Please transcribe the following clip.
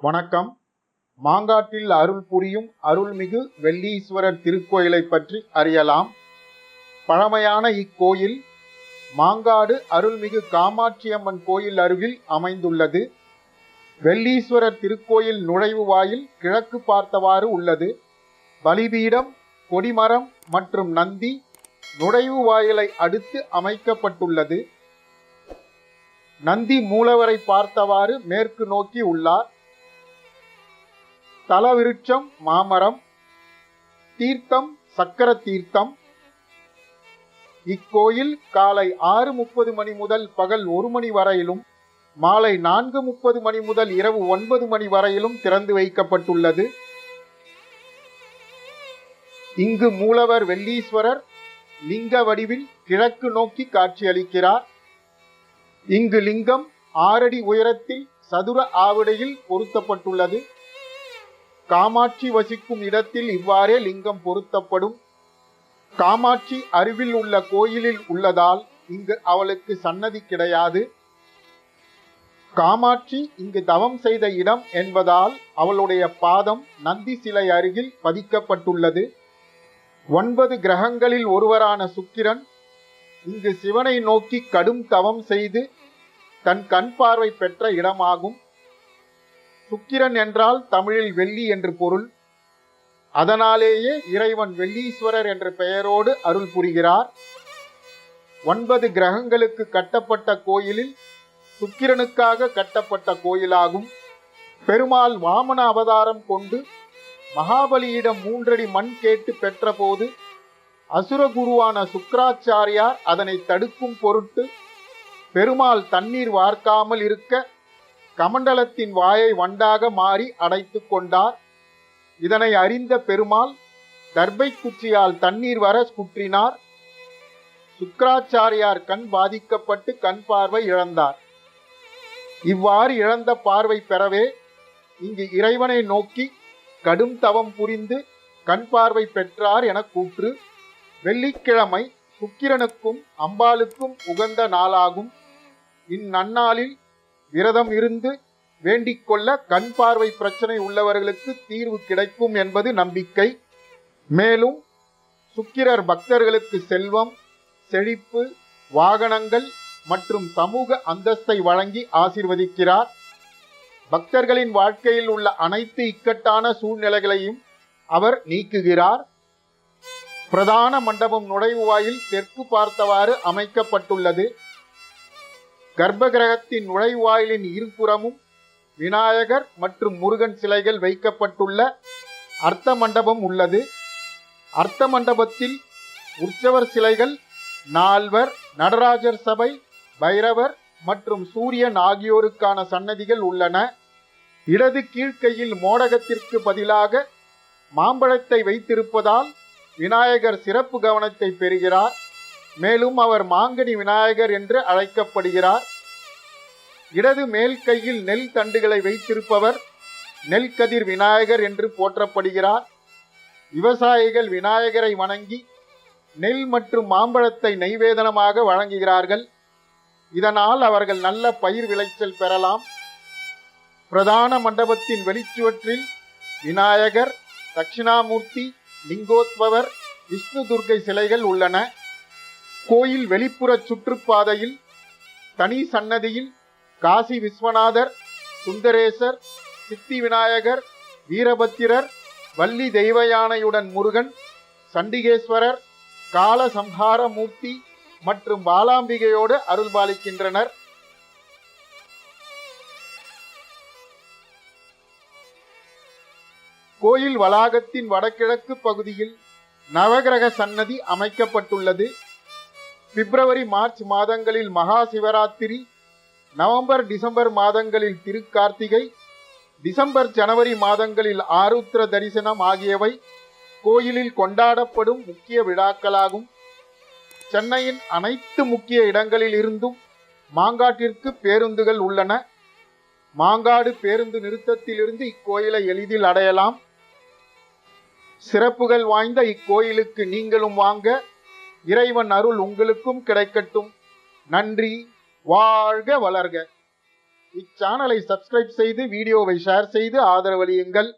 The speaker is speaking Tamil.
வணக்கம். மாங்காட்டில் அருள் புரியும் அருள்மிகு வெள்ளீஸ்வரர் திருக்கோயிலை பற்றி அறியலாம். பழமையான இக்கோயில் மாங்காடு அருள்மிகு காமாட்சியம்மன் கோயில் அருகில் அமைந்துள்ளது. வெள்ளீஸ்வரர் திருக்கோயில் நுழைவு வாயில் கிழக்கு பார்த்தவாறு உள்ளது. பலிபீடம் கொடிமரம் மற்றும் நந்தி நுழைவு வாயிலை அடுத்து அமைக்கப்பட்டுள்ளது. நந்தி மூலவரை பார்த்தவாறு மேற்கு நோக்கி உள்ளார். தலவிருட்சம் மாமரம் தீர்த்தம் சக்கர தீர்த்தம். இக்கோயில் காலை ஆறு முப்பது மணி முதல் பகல் ஒரு மணி வரையிலும் மாலை நான்கு முப்பது மணி முதல் இரவு ஒன்பது மணி வரையிலும் திறந்து வைக்கப்பட்டுள்ளது. இங்கு மூலவர் வெள்ளீஸ்வரர் லிங்க வடிவில் கிழக்கு நோக்கி காட்சியளிக்கிறார். இங்கு லிங்கம் ஆறடி உயரத்தில் சதுர ஆவிடையில் பொருத்தப்பட்டுள்ளது. காமாட்சி வசிக்கும் இடத்தில் இவ்வாறே லிங்கம் பொருத்தப்படும். காமாட்சி அருவில் உள்ள கோயிலில் உள்ளதால் இங்கு அவளுக்கு சன்னதி கிடையாது. காமாட்சி இங்கு தவம் செய்த இடம் என்பதால் அவளுடைய பாதம் நந்தி சிலை அருகில் பதிக்கப்பட்டுள்ளது. ஒன்பது கிரகங்களில் ஒருவரான சுக்கிரன் இங்கு சிவனை நோக்கி கடும் தவம் செய்து தன் கண் பார்வை பெற்ற இடமாகும். சுக்கிரன் என்றால் தமிழில் வெள்ளி என்று பொருள். அதனாலேயே இறைவன் வெள்ளீஸ்வரர் என்ற பெயரோடு அருள் புரிகிறார். ஒன்பது கிரகங்களுக்கு கட்டப்பட்ட கோயிலில் சுக்கிரனுக்காக கட்டப்பட்ட கோயிலாகும். பெருமாள் வாமன அவதாரம் கொண்டு மகாபலியிடம் மூன்றடி மண் கேட்டு பெற்றபோது அசுரகுருவான சுக்கராச்சாரியார் அதனை தடுக்கும் பொருட்டு பெருமாள் தண்ணீர் வார்க்காமல் இருக்க கமண்டலத்தின் வாயை வண்டாக மாறி அடைத்து கொண்டார். இதனை அறிந்த பெருமாள் தர்பை குச்சியால் தண்ணீர் வர குற்றினார் சுக்கராச்சாரியார் கண் பாதிக்கப்பட்டு கண் பார்வை இழந்தார். இவ்வாறு இழந்த பார்வை பெறவே இங்கு இறைவனை நோக்கி கடும் தவம் புரிந்து கண் பார்வை பெற்றார் என கூற்று. வெள்ளிக்கிழமை சுக்கிரனுக்கும் அம்பாளுக்கும் உகந்த நாளாகும். இந்நன்னாளில் விரதம் இருந்து வேண்டிக் கொள்ள கண் பார்வை பிரச்சனை உள்ளவர்களுக்கு தீர்வு கிடைக்கும் என்பது நம்பிக்கை. மேலும் சுக்கிரர் பக்தர்களுக்கு செல்வம் செழிப்பு வாகனங்கள் மற்றும் சமூக அந்தஸ்தை வழங்கி ஆசிர்வதிக்கிறார். பக்தர்களின் வாழ்க்கையில் உள்ள அனைத்து இக்கட்டான சூழ்நிலைகளையும் அவர் நீக்குகிறார். பிரதான மண்டபம் நுழைவு வாயில் தெற்கு பார்த்தவாறு அமைக்கப்பட்டுள்ளது. கர்ப்பகிரகத்தின் நுழைவாயிலின் இருபுறமும் விநாயகர் மற்றும் முருகன் சிலைகள் வைக்கப்பட்டுள்ள அர்த்த மண்டபம் உள்ளது. அர்த்த மண்டபத்தில் உற்சவர் சிலைகள் நால்வர் நடராஜர் சபை பைரவர் மற்றும் சூரியன் ஆகியோருக்கான சன்னதிகள் உள்ளன. இடது கீழ்க்கையில் மோடகத்திற்கு பதிலாக மாம்பழத்தை வைத்திருப்பதால் விநாயகர் சிறப்பு கவனத்தை பெறுகிறார். மேலும் அவர் மாங்கனி விநாயகர் என்று அழைக்கப்படுகிறார். இடது மேல் கையில் நெல் தண்டுகளை வைத்திருப்பவர் நெல் கதிர் விநாயகர் என்று போற்றப்படுகிறார். விவசாயிகள் விநாயகரை வணங்கி நெல் மற்றும் மாம்பழத்தை நைவேதனமாக வழங்குகிறார்கள். இதனால் அவர்கள் நல்ல பயிர் விளைச்சல் பெறலாம். பிரதான மண்டபத்தின் வெளிச்சுவற்றில் விநாயகர் தட்சிணாமூர்த்தி லிங்கோத்பவர் விஷ்ணு துர்க்கை சிலைகள் உள்ளன. கோயில் வெளிப்புற சுற்றுப்பாதையில் தனி சன்னதியில் காசி விஸ்வநாதர் சுந்தரேசர் சித்தி விநாயகர் வீரபத்திரர் வள்ளி தெய்வயானையுடன் முருகன் சண்டிகேஸ்வரர் காலசம்ஹார மூர்த்தி மற்றும் பாலாம்பிகையோடு அருள்பாலிக்கின்றனர். கோயில் வளாகத்தின் வடகிழக்கு பகுதியில் நவகிரக சன்னதி அமைக்கப்பட்டுள்ளது. பிப்ரவரி மார்ச் மாதங்களில் மகா சிவராத்திரி நவம்பர் டிசம்பர் மாதங்களில் திருக்கார்த்திகை டிசம்பர் ஜனவரி மாதங்களில் ஆருத்ர தரிசனம் ஆகியவை கோயிலில் கொண்டாடப்படும் முக்கிய விழாக்களாகும். சென்னையின் அனைத்து முக்கிய இடங்களில் இருந்தும் மாங்காட்டிற்கு பேருந்துகள் உள்ளன. மாங்காடு பேருந்து நிறுத்தத்திலிருந்து இக்கோயிலை எளிதில் அடையலாம். சிறப்புகள் வாய்ந்த இக்கோயிலுக்கு நீங்களும் வாங்க. இறைவன் அருள் உங்களுக்கும் கிடைக்கட்டும். நன்றி வாழ்க வளர்க. இச்சேனலை சப்ஸ்கிரைப் செய்து வீடியோவை ஷேர் செய்து ஆதரவளியுங்கள்.